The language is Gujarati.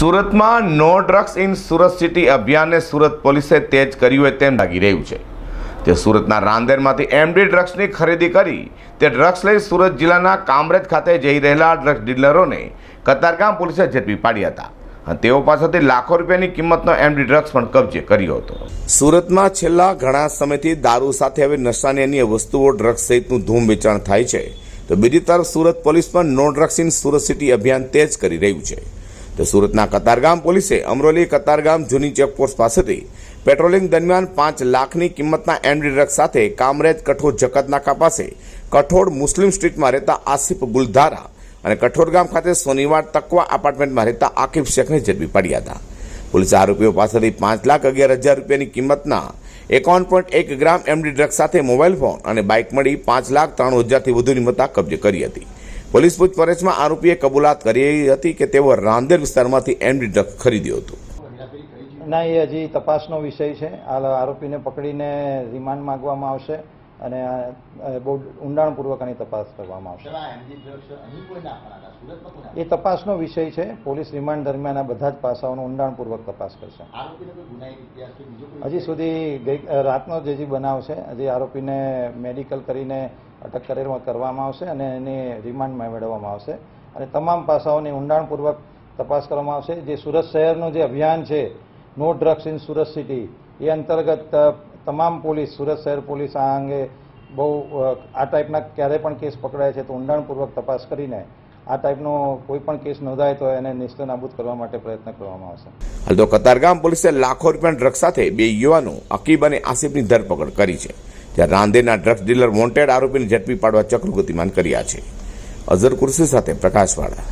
સુરતમાં no drugs in Surat city અભિયાનને સુરત પોલીસે તેજ કર્યું હોય તેમ લાગી રહ્યું છે. તે સુરતના રાંદેરમાંથી એમડી ડ્રગ્સની ખરીદી કરી, તે ડ્રગ્સ લઈ સુરત જિલ્લાના કામરેજ ખાતે જઈ રહેલા ડ્રગ્સ ડીલરોને કતારગામ પોલીસે ઝડપી પાડ્યા હતા. અને તેઓ પાસેથી લાખો રૂપિયાની કિંમતનો એમડી ડ્રગ્સ પણ કબજે કર્યો હતો. સુરતમાં છેલ્લા ઘણા સમયથી દારૂ સાથે હવે નશાની અન્ય વસ્તુઓ ડ્રગ્સ સહિતનું ધૂમ વેચાણ થાય છે. તો બીજી તરફ સુરત પોલીસ પણ no drugs in Surat city અભિયાન તેજ કરી રહ્યું છે. તો સુરતના કતારગામ પોલીસે અમરોલી કતારગામ જૂની ચેકપોસ્ટ પાસેથી પેટ્રોલિંગ દરમિયાન પાંચ લાખની કિંમતના એમડી ડ્રગ્સ સાથે કામરેજ કઠોર જકતનાકા પાસે કઠોળ મુસ્લિમ સ્ટ્રીટમાં રહેતા આસિફ ગુલધારા અને કઠોર ગામ ખાતે સોનીવાડ તકવા એપાર્ટમેન્ટમાં રહેતા આકિફ શેખને ઝડપી પાડ્યા હતા. પોલીસે આરોપીઓ પાસેથી પાંચ લાખ અગિયાર હજાર રૂપિયાની કિંમતના એકાવન પોઈન્ટ એક ગ્રામ એમડી ડ્રગ્સ સાથે મોબાઈલ ફોન અને બાઇક મળી પાંચ લાખ ત્રાણું હજારથી વધુની મત્તા કબજે કરી હતી. પોલીસ પૂછપરછમાં આરોપીએ કબૂલાત કરી હતી કે તેઓ રાંદેર વિસ્તારમાંથી એમડી ડ્રગ ખરીદ્યો હતો. ના, એ હજી તપાસનો વિષય છે. આરોપીને પકડીને રિમાન્ડ માંગવામાં આવશે. અને બહુ ઊંડાણપૂર્વક આની તપાસ કરવામાં આવશે. એ તપાસનો વિષય છે. પોલીસ રિમાન્ડ દરમિયાન આ બધા જ પાસાઓનો ઊંડાણપૂર્વક તપાસ કરશે. હજી સુધી ગઈ રાતનો જે જે બનાવ છે હજી આરોપીને મેડિકલ કરીને અટક કરેલ- કરવામાં આવશે અને એને રિમાન્ડમાં મેળવવામાં આવશે. અને તમામ પાસાઓની ઊંડાણપૂર્વક તપાસ કરવામાં આવશે. જે સુરત શહેરનું જે અભિયાન છે no drugs in Surat city એ અંતર્ગત તમામ પોલીસ, સુરત શહેર પોલીસ આ અંગે બહુ આ ટાઈપના ક્યારે પણ કેસ પકડાય છે તો ઊંડાણપૂર્વક તપાસ કરીને આ ટાઈપનો કોઈ પણ કેસ નોંધાય તો એને નિસ્ત નાબૂદ કરવા માટે પ્રયત્ન કરવામાં આવશે. હાલ તો કતારગામ પોલીસે લાખો રૂપિયા ડ્રગ્સ સાથે બે યુવાનો, અકીબ અને આસિફની ધરપકડ કરી છે ત્યારે રાંદેરના ડ્રગ્સ ડીલર વોન્ટેડ આરોપીને ઝડપી પાડવા ચક્ર ગતિમાન કર્યા છે. અઝર કુર્સી સાથે પ્રકાશવાળા.